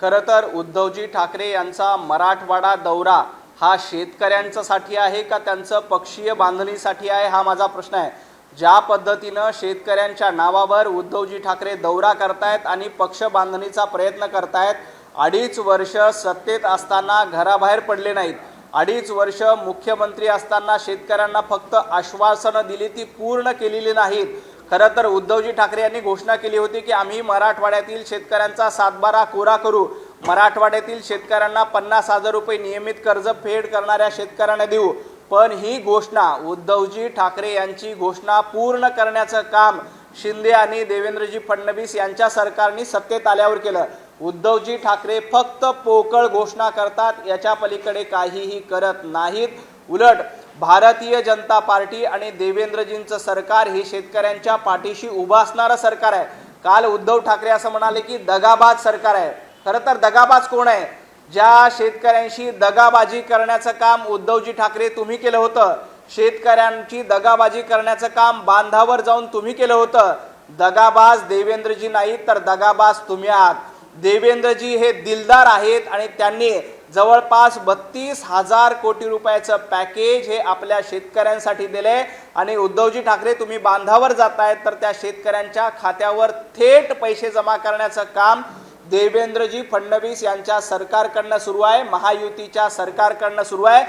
खरं तर उद्धवजी ठाकरे यांचा मराठवाडा दौरा हा शेतकऱ्यांच्यासाठी आहे का त्यांचं पक्षीय बांधणीसाठी आहे हा माझा प्रश्न आहे. ज्या पद्धतीनं शेतकऱ्यांच्या नावावर उद्धवजी ठाकरे दौरा करतायत आणि पक्ष बांधणीचा प्रयत्न करतायत अडीच वर्ष सत्तेत असताना घराबाहेर पडले नाहीत. अडीच वर्ष मुख्यमंत्री असताना शेतकऱ्यांना फक्त आश्वासनं दिली ती पूर्ण केलेली नाहीत. खरं तर उद्धवजी ठाकरे यांनी घोषणा केली होती की आम्ही मराठवाड्यातील शेतकऱ्यांचा सातबारा कोरा करू. मराठवाड्यातील शेतकऱ्यांना पन्नास हजार रुपये नियमित कर्ज फेड करणाऱ्या शेतकऱ्यांना देऊ. पण ही घोषणा उद्धवजी ठाकरे यांची घोषणा पूर्ण करण्याचं काम शिंदे आणि देवेंद्रजी फडणवीस यांच्या सरकारने सत्तेत आल्यावर केलं. उद्धवजी ठाकरे फक्त पोकळ घोषणा करतात याच्या पलीकडे काहीही करत नाहीत. उलट भारतीय जनता पार्टी आणि देवेंद्रजींचं सरकार हे शेतकऱ्यांच्या पाठीशी उभं असणारं सरकार आहे. काल उद्धव ठाकरे असं म्हणाले की दगाबाज सरकार आहे. खरं तर दगाबाज कोण आहे? ज्या शेतकऱ्यांशी दगाबाजी करण्याचं काम उद्धवजी ठाकरे तुम्ही केलं होतं शेतकऱ्यांची दगाबाजी करण्याचं काम बांधावर जाऊन तुम्ही केलं होतं. दगाबाज देवेंद्रजी नाही तर दगाबाज तुम्ही आहात. देवेंद्रजी हे दिलदार आहेत आणि त्यांनी जवळपास बत्तीस हजार कोटी रुपयाचं पॅकेज हे आपल्या शेतकऱ्यांसाठी दिले आणि उद्धवजी ठाकरे तुम्ही बांधावर जातायत तर त्या शेतकऱ्यांच्या खात्यावर थेट पैसे जमा करण्याचं काम देवेंद्रजी फडणवीस यांच्या सरकारकडनं सुरू आहे. महायुतीच्या सरकारकडनं सुरू आहे.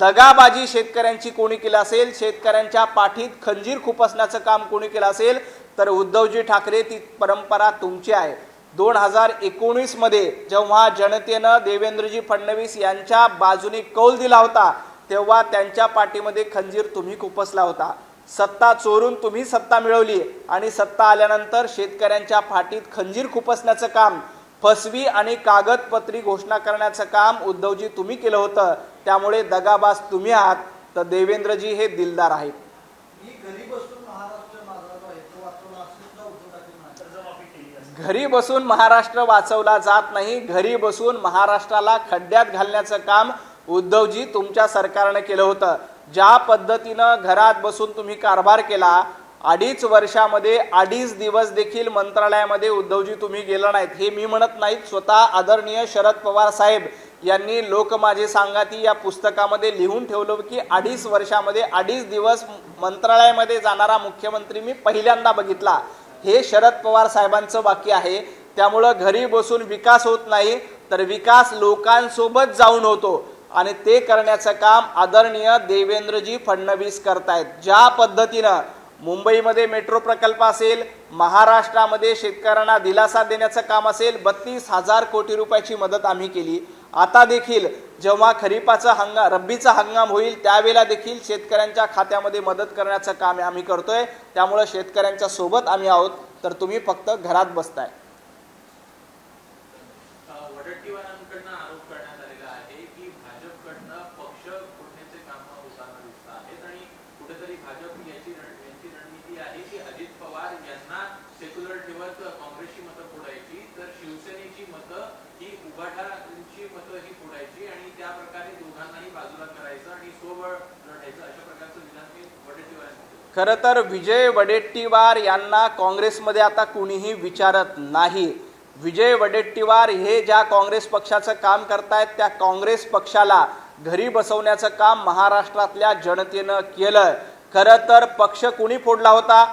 दगाबाजी शेतकऱ्यांची कोणी केलं असेल? शेतकऱ्यांच्या पाठीत खंजीर खुपसण्याचं काम कोणी केलं असेल? तर उद्धवजी ठाकरे ती परंपरा तुमची आहे. दोन हजार एकोणीसमध्ये जेव्हा जनतेनं देवेंद्रजी फडणवीस यांच्या बाजूने कौल दिला होता तेव्हा त्यांच्या पाठीमध्ये खंजीर तुम्ही खुपसला होता. सत्ता चोरून तुम्ही सत्ता मिळवली आणि सत्ता आल्यानंतर शेतकऱ्यांच्या पाठीत खंजीर खुपसण्याचं काम फसवी आणि कागदपत्री घोषणा करण्याचं काम उद्धवजी तुम्ही केलं होतं. त्यामुळे दगाबाज तुम्ही आहात तर देवेंद्रजी हे दिलदार आहेत मी घरी बसून महाराष्ट्र माझा हेतू वाचवला असेल सुद्धा उद्धव ठाकरे म्हणाले. कर्जमाफी केली आहे घरी बसून महाराष्ट्र वाचवला जात नाही. घरी बसून महाराष्ट्राला खड्ड्यात घालण्याचं काम उद्धवजी तुमच्या सरकारनं केलं होतं. ज्या पद्धतीनं घरात बसून तुम्ही कारभार केला अडीच वर्षामध्ये अडीच दिवस देखील मंत्रालयामध्ये उद्धवजी तुम्ही गेला नाहीत. हे मी म्हणत नाहीत स्वतः आदरणीय शरद पवार साहेब यांनी लोक माझे सांगाती या पुस्तकामध्ये लिहून ठेवलं की अडीच वर्षामध्ये अडीच दिवस मंत्रालयामध्ये जाणारा मुख्यमंत्री मी पहिल्यांदा बघितला. हे शरद पवार साहेबांचं वाक्य आहे. त्यामुळं घरी बसून विकास होत नाही तर विकास लोकांसोबत जाऊन होतो. आणि ते करण्याचं काम आदरणीय देवेंद्रजी फडणवीस करतायत. ज्या पद्धतीनं मुंबईमध्ये मेट्रो प्रकल्प असेल महाराष्ट्रामध्ये शेतकऱ्यांना दिलासा देण्याचं काम असेल बत्तीस हजार कोटी रुपयाची मदत आम्ही केली. आता देखील जेव्हा खरीपाचा हंगाम रब्बीचा हंगाम होईल त्यावेळेला देखील शेतकऱ्यांच्या खात्यामध्ये मदत करण्याचं काम आम्ही करतोय. त्यामुळं शेतकऱ्यांच्या सोबत आम्ही आहोत. तर तुम्ही फक्त घरात बसताय अ, वडट्टीवारांकडनं आरोप करण्यात आलेला आहे की भाजपकडनं पक्ष फोडण्याचे काम होताना दिसत आहेत आणि कुठेतरी भाजप याची रण- यांची रणनीती आहे की अजित पवार यांना सेक्युलर ठेवत काँग्रेसची मतं फोडायची तर शिवसेनेची मतं ही उभाठांची मतं ही फोडायची आणि त्या प्रकारे दोघांनाही बाजूला करायचं आणि स्वबळ लढायचं अशा प्रकारचं विधान मी वडट्टीवारांनी केलं खरं तर विजय वडेट्टीवार यांना काँग्रेसमध्ये आता कुणीही विचारत नाही. विजय वडेट्टीवार हे ज्या काँग्रेस पक्षाचं काम करतायत त्या काँग्रेस पक्षाला घरी बसवण्याचं काम महाराष्ट्रातल्या जनतेनं केलं. खरं तर पक्ष कुणी फोडला होता?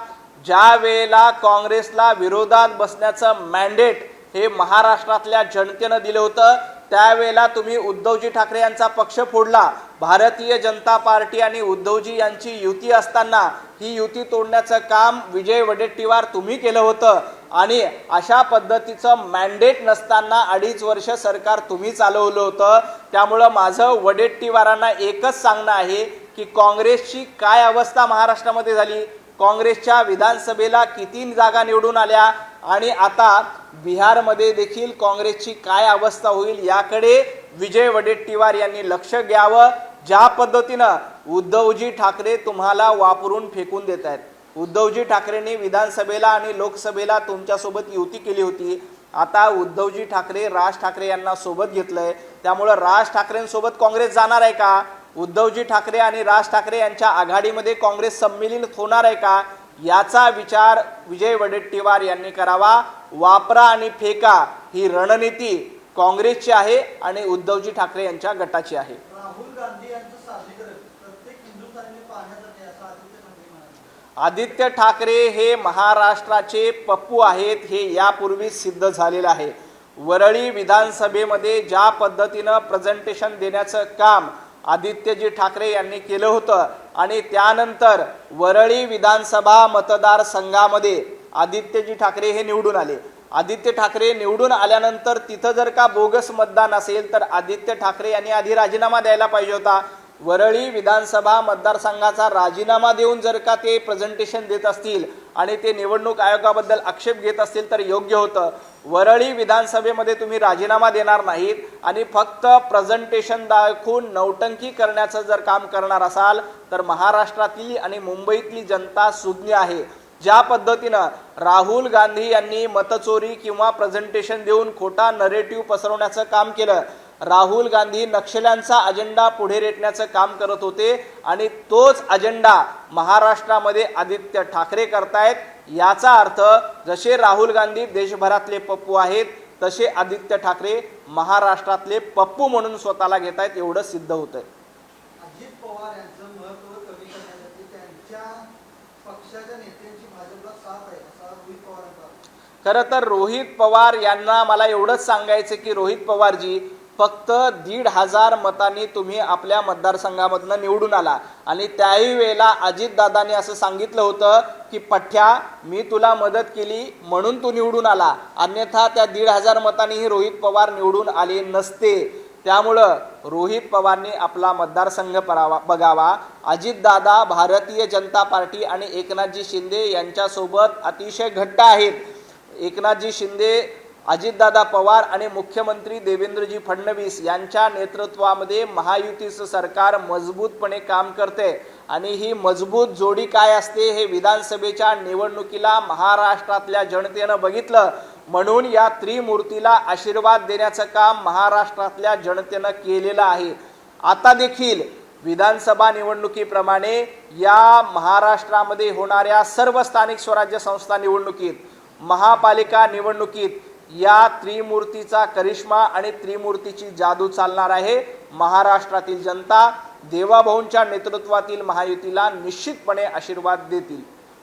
ज्या वेळेला काँग्रेसला विरोधात बसण्याचं मॅन्डेट हे महाराष्ट्रातल्या जनतेनं दिलं होतं त्यावेळेला तुम्ही उद्धवजी ठाकरे यांचा पक्ष फोडला. भारतीय जनता पार्टी आणि उद्धवजी यांची युती असताना ही युती तोडण्याचं काम विजय वडेट्टीवार तुम्ही केलं होतं. आणि अशा पद्धतीचं मॅन्डेट नसताना अडीच वर्ष सरकार तुम्ही चालवलं होतं. त्यामुळं माझं वडेट्टीवारांना एकच सांगणं आहे की काँग्रेसची काय अवस्था महाराष्ट्रामध्ये झाली? काँग्रेसच्या विधानसभेला किती जागा निवडून आल्या? आणि आता बिहारमध्ये देखील काँग्रेसची काय अवस्था होईल याकडे विजय वडेट्टीवार यांनी लक्ष घ्यावं. ज्या पद्धतीनं उद्धवजी ठाकरे तुम्हाला वापरून फेकून देत आहेत. उद्धवजी ठाकरेंनी विधानसभेला आणि लोकसभेला तुमच्यासोबत युती केली होती. आता उद्धवजी ठाकरे राज ठाकरे यांना सोबत घेतलंय. त्यामुळं राज ठाकरेंसोबत काँग्रेस जाणार आहे का? उद्धवजी ठाकरे आणि राज ठाकरे यांच्या आघाडीमध्ये काँग्रेस संमिलित होणार आहे का? याचा विचार विजय वडेट्टीवार यांनी करावा. वापरा आणि फेका ही रणनीती काँग्रेसची आहे आणि उद्धवजी ठाकरे यांच्या गटाची आहे. आदित्य ठाकरे हे महाराष्ट्राचे पप्पू आहेत हे यापूर्वीच सिद्ध झालेलं आहे. वरळी विधानसभेमध्ये ज्या पद्धतीनं प्रेझेंटेशन देण्याचं काम आदित्यजी ठाकरे यांनी केलं होतं. आणि त्यानंतर वरळी विधानसभा मतदारसंघामध्ये आदित्यजी ठाकरे हे निवडून आले. आदित्य ठाकरे निवडून आल्यानंतर तिथं जर का बोगस मतदान असेल तर आदित्य ठाकरे यांनी आधी राजीनामा द्यायला पाहिजे होता. वरळी विधानसभा मतदारसंघाचा राजीनामा देऊन जर का ते प्रेझेंटेशन देत असतील आणि ते निवडणूक आयोगाबद्दल आक्षेप घेत असतील तर योग्य होतं. वरळी विधानसभेमध्ये तुम्ही राजीनामा देणार नाहीत आणि फक्त प्रेझेंटेशन दाखवून नौटंकी करण्याचं जर काम करणार असाल तर महाराष्ट्रातली आणि मुंबईतली जनता सुज्ञ आहे. ज्या पद्धतीनं राहुल गांधी यांनी मतचोरी किंवा प्रेझेंटेशन देऊन खोटा नरेटिव्ह पसरवण्याचं काम केलं राहुल गांधी नक्षल्यांचा अजेंडा पुढे रेटण्याचं काम करत होते आणि तोच अजेंडा महाराष्ट्रामध्ये आदित्य ठाकरे करतायत. याचा अर्थ जसे राहुल गांधी देशभरातले पप्पू आहेत तसे आदित्य ठाकरे महाराष्ट्रातले पप्पू म्हणून स्वतःला घेत आहेत एवढं सिद्ध साथ आहे. खरं तर रोहित पवार यांना मला एवढंच सांगायचं की रोहित पवारजी फक्त दीड हजार मतांनी तुम्ही आपल्या मतदारसंघामधनं निवडून आला. आणि त्याही वेळेला अजितदादांनी असं सांगितलं होतं की पठ्या मी तुला मदत केली म्हणून तू निवडून आला. अन्यथा त्या दीड हजार मतांनीही रोहित पवार निवडून आले नसते. त्यामुळं रोहित पवारने आपला मतदारसंघ परावा बघावा. अजितदादा भारतीय जनता पार्टी आणि एकनाथजी शिंदे यांच्यासोबत अतिशय घट्ट आहेत. एकनाथजी शिंदे अजितदादा पवार आणि मुख्यमंत्री देवेंद्रजी फडणवीस यांच्या नेतृत्वामध्ये महायुतीचं सरकार मजबूतपणे काम करते. आणि ही मजबूत जोडी काय असते हे विधानसभेच्या निवडणुकीला महाराष्ट्रातल्या जनतेनं बघितलं. म्हणून या त्रिमूर्तीला आशीर्वाद देण्याचं काम महाराष्ट्रातल्या जनतेनं केलेलं आहे. आता देखील विधानसभा निवडणुकीप्रमाणे या महाराष्ट्रामध्ये होणाऱ्या सर्व स्थानिक स्वराज्य संस्था निवडणुकीत महापालिका निवडणुकीत या त्रिमूर्तीचा करिश्मा आणि त्रिमूर्तीची जादू चालणार आहे. महाराष्ट्रातील जनता देवाभाऊंच्या नेतृत्वातील महायुतीला निश्चितपणे आशीर्वाद देतील.